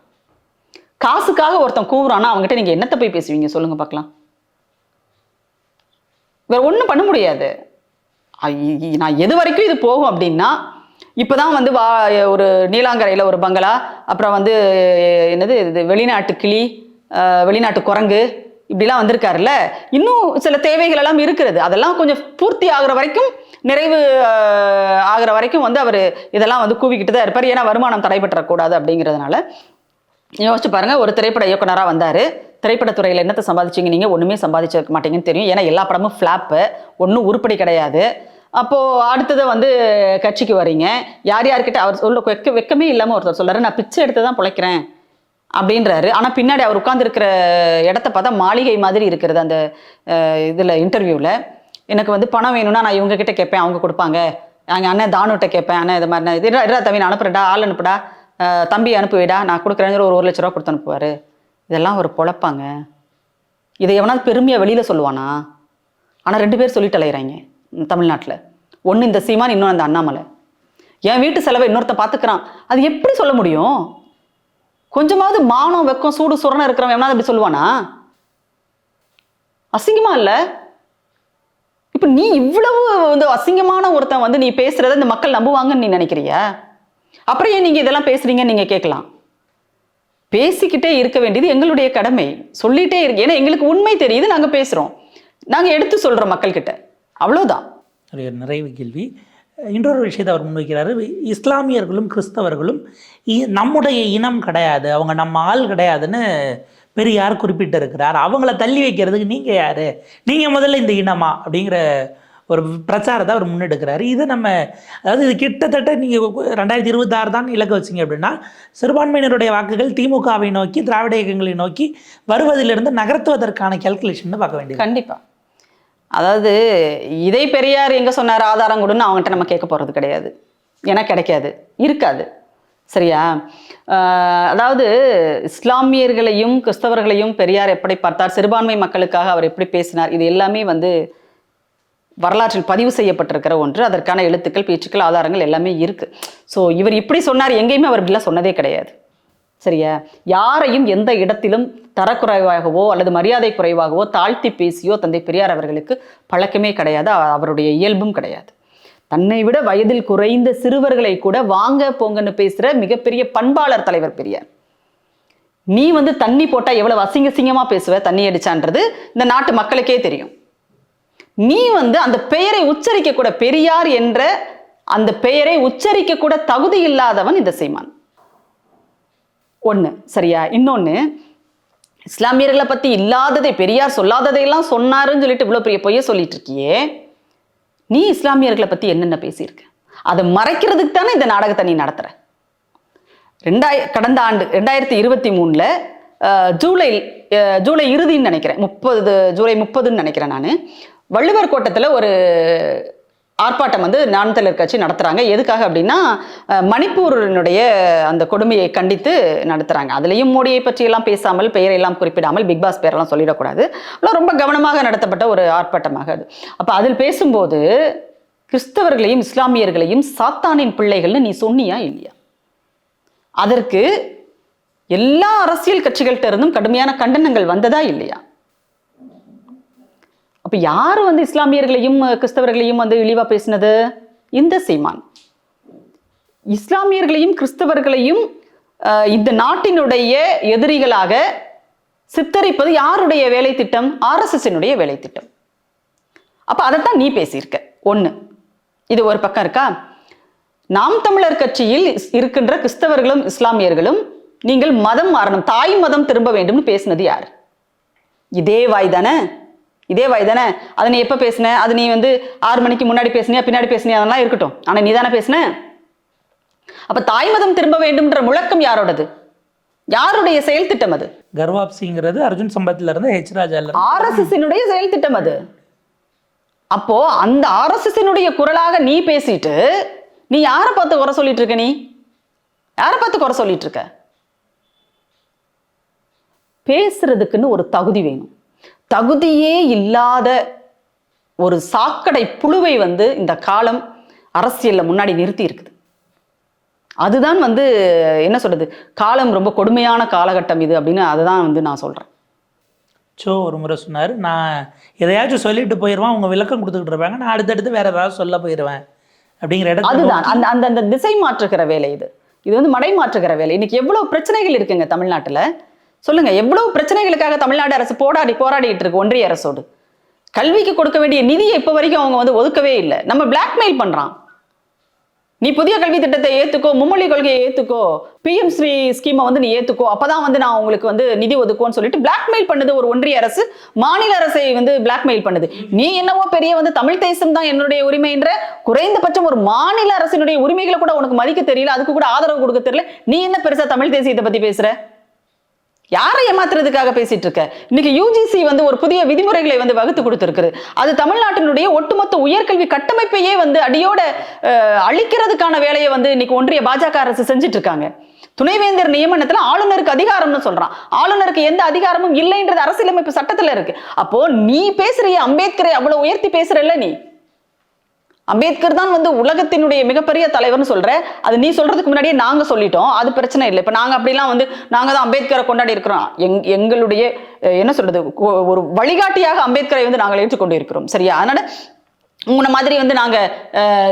Speaker 1: காசுக்காக ஒருத்தன் கூவுறானா அவங்ககிட்ட நீங்க என்னத்தை போய் பேசுவீங்க? சொல்லுங்க பார்க்கலாம் வேற ஒண்ணும் பண்ண முடியாது. நான் எது வரைக்கும் இது போகும் அப்படின்னா இப்போதான் வந்து வா ஒரு நீலாங்கரையில் ஒரு பங்களா அப்புறம் வந்து என்னது இது வெளிநாட்டு கிளி வெளிநாட்டு குரங்கு இப்படிலாம் வந்திருக்காருல்ல. இன்னும் சில தேவைகள் எல்லாம் இருக்கிறது. அதெல்லாம் கொஞ்சம் பூர்த்தி ஆகிற வரைக்கும் நிறைவு ஆகிற வரைக்கும் வந்து அவர் இதெல்லாம் வந்து கூவிக்கிட்டு தான் இருப்பார். ஏன்னா வருமானம் தடைபற்றக்கூடாது அப்படிங்கிறதுனால. யோசிச்சு பாருங்க ஒரு திரைப்பட இயக்குனராக வந்தார். திரைப்படத்துறையில் என்னத்தை சம்பாதிச்சீங்க நீங்கள் ஒன்றுமே சம்பாதிச்சிருக்க மாட்டீங்கன்னு தெரியும். ஏன்னா எல்லா படமும் ஃப்ளாப்பு ஒன்றும் உருப்படி கிடையாது. அப்போது அடுத்தது வந்து கட்சிக்கு வரீங்க. யார் யார்கிட்ட அவர் சொல்ல வெக்க வெக்கமே இல்லாமல் ஒருத்தர் சொல்கிறார் நான் பிச்சை எடுத்து தான் பிழைக்கிறேன். அப்படின்றாரு. ஆனால் பின்னாடி அவர் உட்காந்துருக்கிற இடத்த பார்த்தா மாளிகை மாதிரி இருக்கிறது அந்த இதில் இன்டர்வியூவில் எனக்கு வந்து பணம் வேணும்னா நான் இவங்க கிட்ட கேட்பேன் அவங்க கொடுப்பாங்க. எங்கள் அண்ணன் தானுட்ட கேட்பேன் அண்ணன் இது மாதிரி நான் இது இரா தம்பி நான் அனுப்புறேன்டா ஆள் அனுப்புடா. தம்பி அனுப்புவிடா நான் கொடுக்குறேங்கிற ஒரு ஒரு லட்ச ரூபா கொடுத்து அனுப்புவார். இதெல்லாம் ஒரு பொழப்பாங்க. இதை எவனாவது பெருமையாக வெளியில் சொல்லுவானா? ஆனால் ரெண்டு பேர் சொல்லிட்டு அலையிறாங்க தமிழ்நாட்டில். ஒன்று இந்த சீமான் இன்னொன்று அந்த அண்ணாமலை. என் வீட்டு செலவை இன்னொருத்தன் பார்த்துக்கிறான் அது எப்படி சொல்ல முடியும்? கொஞ்சமாவது மானம் வெக்கம் சூடு சுரணம் இருக்கிறவன் எவனாவது அப்படி சொல்லுவானா? அசிங்கமா இல்லை? இப்போ நீ இவ்வளவு வந்து அசிங்கமான ஒருத்தன் வந்து நீ பேசுறத இந்த மக்கள் நம்புவாங்கன்னு நீ நினைக்கிறிய? அப்புறம் ஏன் நீங்க இதெல்லாம் பேசுறீங்கன்னு நீங்க கேட்கலாம். பேசிக்கிட்டே இருக்க வேண்டியது எங்களுடைய கடமை. சொல்லிட்டே இருக்கு ஏன்னா எங்களுக்கு உண்மை தெரியுது நாங்க பேசுறோம். நாங்க எடுத்து சொல்றோம் மக்கள்கிட்ட. அவ்வளவுதான்.
Speaker 2: நிறைவு கேள்வி. இன்னொரு விஷயத்தை அவர் முன்வைக்கிறார். இஸ்லாமியர்களும் கிறிஸ்தவர்களும் இ- நம்முடைய இனம் கிடையாது அவங்க நம்ம ஆள் கிடையாதுன்னு பெரியார் குறிப்பிட்டிருக்கிறார். அவங்கள தள்ளி வைக்கிறதுக்கு நீங்கள் யார்? நீங்கள் முதல்ல இந்த இனமா? அப்படிங்கிற ஒரு பிரச்சாரத்தை அவர் முன்னெடுக்கிறாரு. இது நம்ம அதாவது இது கிட்டத்தட்ட நீங்கள் ரெண்டாயிரத்தி இருபத்தாறு தான் இலக்கு வச்சிங்க அப்படின்னா சிறுபான்மையினருடைய வாக்குகள் திமுகவை நோக்கி திராவிட இயக்கங்களை நோக்கி வருவதிலிருந்து நகர்த்துவதற்கான கேல்குலேஷன் பார்க்க வேண்டியது.
Speaker 1: கண்டிப்பாக அதாவது இதை பெரியார் எங்க சொன்னார் ஆதாரம் கொடுன்னு அவங்ககிட்ட நம்ம கேட்க போறது கிடையாது. ஏன்னா கிடைக்காது. இருக்காது. சரியா? அதாவது இஸ்லாமியர்களையும் கிறிஸ்தவர்களையும் பெரியார் எப்படி பார்த்தார் சிறுபான்மை மக்களுக்காக அவர் எப்படி பேசினார் இது எல்லாமே வந்து வரலாற்றில் பதிவு செய்யப்பட்டிருக்கிற ஒன்று. அதற்கான எழுத்துக்கள் பேச்சுக்கள் ஆதாரங்கள் எல்லாமே இருக்கு. ஸோ இவர் இப்படி சொன்னார் எங்கேயுமே அவர் இப்படிலாம் சொன்னதே கிடையாது. சரியா? யாரையும் எந்த இடத்திலும் தரக்குறைவாகவோ அல்லது மரியாதை குறைவாகவோ தாழ்த்தி பேசியோ தந்தை பெரியார் அவர்களுக்கு பழக்கமே கிடையாது. அவருடைய இயல்பும் கிடையாது. தன்னை விட வயதில் குறைந்த சிறுவர்களை கூட வாங்க போங்கன்னு பேசுகிற மிகப்பெரிய பண்பாளர் தலைவர் பெரியார். நீ வந்து தண்ணி போட்டால் எவ்வளவு அசிங்க சிங்கமாக பேசுவ? தண்ணி அடிச்சான்றது இந்த நாட்டு மக்களுக்கே தெரியும். நீ வந்து அந்த பெயரை உச்சரிக்க கூட பெரியார் என்ற அந்த பெயரை உச்சரிக்க கூட தகுதி இல்லாதவன் இந்த சீமான். ஒன்று சரியா? இன்னொன்று இஸ்லாமியர்களை பற்றி இல்லாததை பெரியார் சொல்லாததையெல்லாம் சொன்னாருன்னு சொல்லிட்டு இவ்வளோ பெரிய பொய்ய சொல்லிட்டு இருக்கியே நீ இஸ்லாமியர்களை பற்றி என்னென்ன பேசியிருக்க? அதை மறைக்கிறதுக்கு தானே இந்த நாடகத்தை நீ நடத்துகிற ரெண்டாய கடந்த ஆண்டு ரெண்டாயிரத்தி இருபத்தி மூணில் ஜூலை ஜூலை இறுதின்னு நினைக்கிறேன். முப்பது ஜூலை முப்பதுன்னு நினைக்கிறேன் நான். வள்ளுவர் கோட்டத்தில் ஒரு ஆர்ப்பாட்டம் வந்து நாம் கட்சி நடத்துகிறாங்க எதுக்காக அப்படின்னா மணிப்பூரினுடைய அந்த கொடுமையை கண்டித்து நடத்துகிறாங்க அதுலேயும் மோடியை பற்றியெல்லாம் பேசாமல் பெயரையெல்லாம் குறிப்பிடாமல் பிக் பாஸ் பேரெல்லாம் சொல்லிடக்கூடாது. ஆனால் ரொம்ப கவனமாக நடத்தப்பட்ட ஒரு ஆர்ப்பாட்டமாக அது. அப்போ அதில் பேசும்போது கிறிஸ்தவர்களையும் இஸ்லாமியர்களையும் சாத்தானின் பிள்ளைகள்னு நீ சொன்னியா இல்லையா? அதற்கு எல்லா அரசியல் கட்சிகள்கிட்ட இருந்தும் கடுமையான கண்டனங்கள் வந்ததா இல்லையா? அப்போ யார் வந்து இஸ்லாமியர்களையும் கிறிஸ்தவர்களையும் வந்து இழிவாக பேசினது? இந்த சீமான். இஸ்லாமியர்களையும் கிறிஸ்தவர்களையும் இந்த நாட்டினுடைய எதிரிகளாக சித்தரிப்பது யாருடைய வேலை திட்டம் ஆர்எஸ்எஸ்னுடைய வேலை திட்டம் அப்போ அதைத்தான் நீ பேசியிருக்க. ஒன்று இது ஒரு பக்கம் இருக்கா? நாம் தமிழர் கட்சியில் இருக்கின்ற கிறிஸ்தவர்களும் இஸ்லாமியர்களும் நீங்கள் மதம் மாறணும் தாய் மதம் திரும்ப வேண்டும்னு பேசினது யார்? இதே வாய் தானே இதே வாய் தானே? அதை நீ எப்போ பேசின? அது நீ வந்து ஆறு மணிக்கு முன்னாடி பேசுனியா பின்னாடி பேசுனியா? அதெல்லாம் இருக்கட்டும். ஆனால் நீ தானே பேசின? அப்போ தாய்மதம் திரும்ப வேண்டும்ன்ற முழக்கம் யாரோடது? யாருடைய செயல் திட்டம் அது?
Speaker 2: கர்வாப்சிங்கிறது அர்ஜுன் சம்பத்ல இருந்து ஹெச் இருந்து.
Speaker 1: ஆர்எஸ்எஸ்னுடைய செயல் திட்டம் அது. அப்போ அந்த ஆர்எஸ்எஸ்னுடைய குரலாக நீ பேசிட்டு நீ யாரை பார்த்து குறை சொல்லிட்டு இருக்க நீ? யாரை பார்த்து குறை சொல்லிட்டு இருக்க? பேசுறதுக்குன்னு ஒரு தகுதி வேணும். தகுதியே இல்லாத ஒரு சாக்கடை புழுவை வந்து இந்த காலம் அரசியல்ல முன்னாடி நிறுத்தி இருக்குது. அதுதான் வந்து என்ன சொல்றது காலம் ரொம்ப கொடுமையான காலகட்டம் இது அப்படின்னு அதுதான் வந்து நான் சொல்றேன்.
Speaker 2: சோ ஒரு முறை சொன்னார் நான் எதையாச்சும் சொல்லிட்டு போயிடுவேன் அவங்க விளக்கம் கொடுத்துக்கிட்டு இருப்பாங்க நான் அடுத்தடுத்து வேற ஏதாவது சொல்ல போயிடுவேன் அப்படிங்கிற இடத்துல
Speaker 1: அதுதான். அந்த அந்த அந்த திசை மாற்றுகிற வேலை இது. இது வந்து மடை மாற்றுகிற வேலை. இன்னைக்கு எவ்வளவு பிரச்சனைகள் இருக்குங்க தமிழ்நாட்டுல. சொல்லுங்க எவ்வளவு பிரச்சனைகளுக்காக தமிழ்நாடு அரசு போராடி போராடிட்டு இருக்கு ஒன்றிய அரசோடு? கல்விக்கு கொடுக்க வேண்டிய நிதியை இப்ப வரைக்கும் அவங்க வந்து ஒதுக்கவே இல்லை. நம்ம பிளாக்மெயில் பண்றான். நீ புதிய கல்வி திட்டத்தை ஏத்துக்கோ மும்மொழி கொள்கையை ஏத்துக்கோ பிஎம் ஸ்ரீ ஸ்கீமை வந்து நீ ஏத்துக்கோ அப்பதான் வந்து நான் உங்களுக்கு வந்து நிதி ஒதுக்குவோன்னு சொல்லிட்டு பிளாக்மெயில் பண்ணுது ஒரு ஒன்றிய அரசு மாநில அரசை வந்து பிளாக்மெயில் பண்ணுது. நீ என்னவோ பெரிய வந்து தமிழ் தேசம் தான் என்னுடைய உரிமைன்ற குறைந்தபட்சம் ஒரு மாநில அரசினுடைய உரிமைகளை கூட உனக்கு மதிக்க தெரியல அதுக்கு கூட ஆதரவு கொடுக்க தெரியல. நீ என்ன பெருசா தமிழ் தேசியத்தை பத்தி பேசுற? யாரை ஏமாத்துறதுக்காக பேசிட்டு இருக்க? இன்னைக்கு யூஜிசி வந்து ஒரு புதிய விதிமுறைகளை வந்து வகுத்து கொடுத்துருக்குது. அது தமிழ்நாட்டினுடைய ஒட்டுமொத்த உயர்கல்வி கட்டமைப்பையே வந்து அடியோட அழிக்கிறதுக்கான வேலையை வந்து இன்னைக்கு ஒன்றிய பாஜக அரசு செஞ்சுட்டு இருக்காங்க. துணைவேந்தர் நியமனத்துல ஆளுநருக்கு அதிகாரம்னு சொல்றான். ஆளுநருக்கு எந்த அதிகாரமும் இல்லைன்றது அரசியலமைப்பு சட்டத்துல இருக்கு. அப்போ நீ பேசுறிய அம்பேத்கரை அவ்வளவு உயர்த்தி பேசுறல்ல நீ? அம்பேத்கர் தான் வந்து உலகத்தினுடைய மிகப்பெரிய தலைவர்னு சொல்ற. அது நீ சொல்றதுக்கு முன்னாடியே நாங்க சொல்லிட்டோம். அது பிரச்சனை இல்லை. இப்ப நாங்க அப்படிலாம் வந்து நாங்க தான் அம்பேத்கரை கொண்டாடி இருக்கிறோம். எங் எங்களுடைய என்ன சொல்றது? ஒரு வழிகாட்டியாக அம்பேத்கரை வந்து நாங்கள் ஏற்றுக்கொண்டு இருக்கிறோம் சரியா? அதனால உன்னை மாதிரி வந்து நாங்க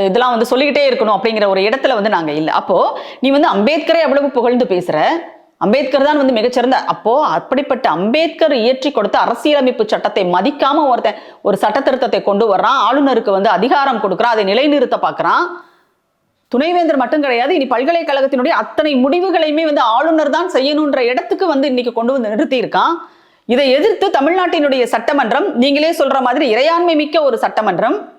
Speaker 1: இதெல்லாம் வந்து சொல்லிக்கிட்டே இருக்கணும் அப்படிங்கிற ஒரு இடத்துல வந்து நாங்க இல்லை. அப்போ நீ வந்து அம்பேத்கரை அவ்வளவு புகழ்ந்து பேசுற. அம்பேத்கர் தான் வந்து மிகச்சிறந்த. அப்போ அப்படிப்பட்ட அம்பேத்கர் இயற்றி கொடுத்த அரசியலமைப்பு சட்டத்தை மதிக்காம ஒருத்தன் ஒரு சட்ட திருத்தத்தை கொண்டு வர்றான். ஆளுநருக்கு வந்து அதிகாரம் கொடுக்குறான். அதை நிலைநிறுத்த பார்க்குறான். துணைவேந்தர் மட்டும் கிடையாது இனி பல்கலைக்கழகத்தினுடைய அத்தனை முடிவுகளையுமே வந்து ஆளுநர் தான் செய்யணுன்ற இடத்துக்கு வந்து இன்னைக்கு கொண்டு வந்து நிறுத்தியிருக்கான். இதை எதிர்த்து தமிழ்நாட்டினுடைய சட்டமன்றம் நீங்களே சொல்ற மாதிரி இறையாண்மை மிக்க ஒரு சட்டமன்றம்.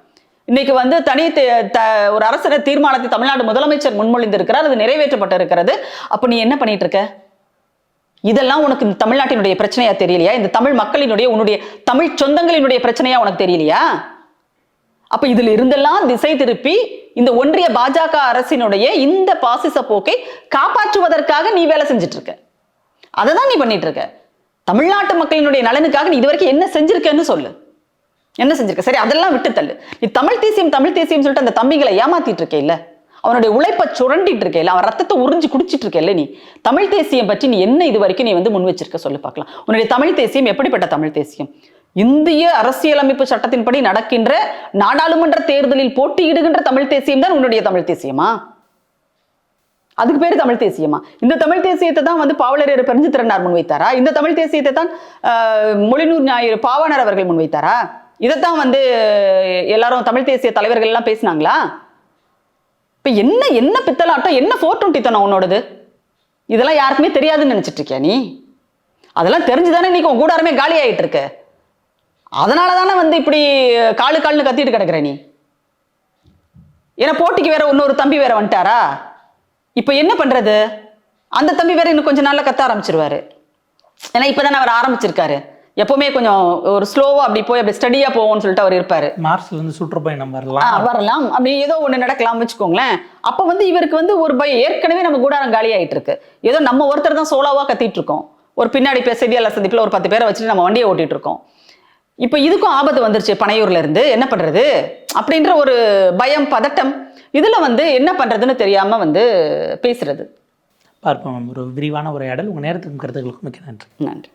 Speaker 1: இன்னைக்கு வந்து தனி தே- த- ஒரு அரசர தீர்மானத்தை தமிழ்நாடு முதலமைச்சர் முன்மொழிந்திருக்கிறார். அது நிறைவேற்றப்பட்டிருக்கிறது. அப்ப நீ என்ன பண்ணிட்டு இருக்க? இதெல்லாம் உனக்கு இந்த தமிழ்நாட்டினுடைய பிரச்சனையா தெரியலையா? இந்த தமிழ் மக்களினுடைய உன்னுடைய தமிழ் சொந்தங்களினுடைய பிரச்சனையா உனக்கு தெரியலையா? அப்ப இதுல இருந்தெல்லாம் திசை திருப்பி இந்த ஒன்றிய பாஜக அரசினுடைய இந்த பாசிச போக்கை காப்பாற்றுவதற்காக நீ வேலை செஞ்சுட்டு இருக்க அதை தான் நீ பண்ணிட்டு இருக்க தமிழ்நாட்டு மக்களினுடைய நலனுக்காக நீ இதுவரைக்கும் என்ன செஞ்சிருக்கன்னு சொல்லு. என்ன செஞ்சிருக்க? சரி அதெல்லாம் விட்டு தள்ளு நீ தமிழ் தேசியம் தமிழ் தேசியம் சொல்லிட்டு அந்த தம்பிகளை ஏமாத்திட்டு இருக்கே இல்லை அவனுடைய உழைப்பை சுரண்டிட்டு இருக்கே அவன் ரத்தத்தை உறிஞ்சு குடிச்சிட்டு இருக்கே நீ தமிழ் தேசியம் பற்றி நீ என்ன இது வரைக்கும் நீ வந்து முன் வச்சிருக்க சொல்லி பார்க்கலாம். உன்னுடைய தமிழ் தேசியம் எப்படிப்பட்ட தமிழ் தேசியம்? இந்திய அரசியலமைப்பு சட்டத்தின்படி நடக்கின்ற நாடாளுமன்ற தேர்தலில் போட்டியிடுகின்ற தமிழ் தேசியம் தான் உன்னுடைய தமிழ் தேசியமா? அதுக்கு பேர் தமிழ் தேசியமா? இந்த தமிழ் தேசியத்தை தான் வந்து பாவலரேறு பெருஞ்சித்திரனார் முன்வைத்தாரா? இந்த தமிழ் தேசியத்தை தான் மொழிநூர் ஞாயிறு பாவனர் அவர்கள் முன்வைத்தாரா? இதைத்தான் வந்து எல்லாரும் தமிழ் தேசிய தலைவர்கள் எல்லாம் பேசினாங்களா? இப்போ என்ன என்ன பித்தலாட்டம் என்ன ஃபோர் டுவெண்ட்டி உன்னோடது? இதெல்லாம் யாருக்குமே தெரியாதுன்னு நினச்சிட்ருக்கியா நீ? அதெல்லாம் தெரிஞ்சுதானே இன்னைக்கு உன் கூடாரமே காலி ஆகிட்டு இருக்கு அதனால தானே வந்து இப்படி காலு கால்னு கத்திட்டு கிடக்குற நீ? ஏன்னா போட்டிக்கு வேற இன்னொரு தம்பி வேற வந்துட்டாரா? இப்போ என்ன பண்ணுறது அந்த தம்பி வேற இன்னும் கொஞ்ச நாளில் கத்த ஆரம்பிச்சிருவாரு. ஏன்னா இப்பதானே அவர் ஆரம்பிச்சிருக்காரு. எப்பவுமே கொஞ்சம் ஒரு ஸ்லோவா அப்படி போய் அப்படி ஸ்டடியா போவோம்னு சொல்லிட்டு அவர் இருப்பாரு.
Speaker 2: மார்ஸ்ல இருந்து சுற்றுப்பயணம் வரலாம்.
Speaker 1: வரலாம். அப்படி ஏதோ ஒண்ணு நடக்கலாம் வச்சுக்கோங்களேன். அப்ப வந்து இவருக்கு வந்து ஒரு பயம் ஏற்கனவே நம்ம கூடாரம் காலி ஆயிட்டு இருக்கு ஏதோ நம்ம ஒருத்தர் தான் சோலாவா கத்திட்டு இருக்கோம் ஒரு பின்னாடி பேச செய்தியாளர் சந்திப்புல ஒரு பத்து பேரை வச்சுட்டு நம்ம வண்டியை ஓட்டிட்டு இருக்கோம் இப்போ இதுக்கும் ஆபத்து வந்துருச்சு பனையூர்ல இருந்து. என்ன பண்றது? அப்படின்ற ஒரு பயம் பதட்டம். இதுல வந்து என்ன பண்றதுன்னு தெரியாம வந்து பேசுறது.
Speaker 2: பார்ப்போம். ஒரு விரிவான உரையாடல். உங்க நேரத்துக்கும் கருத்துக்களுக்கும் மிக்க நன்றி.
Speaker 1: நன்றி.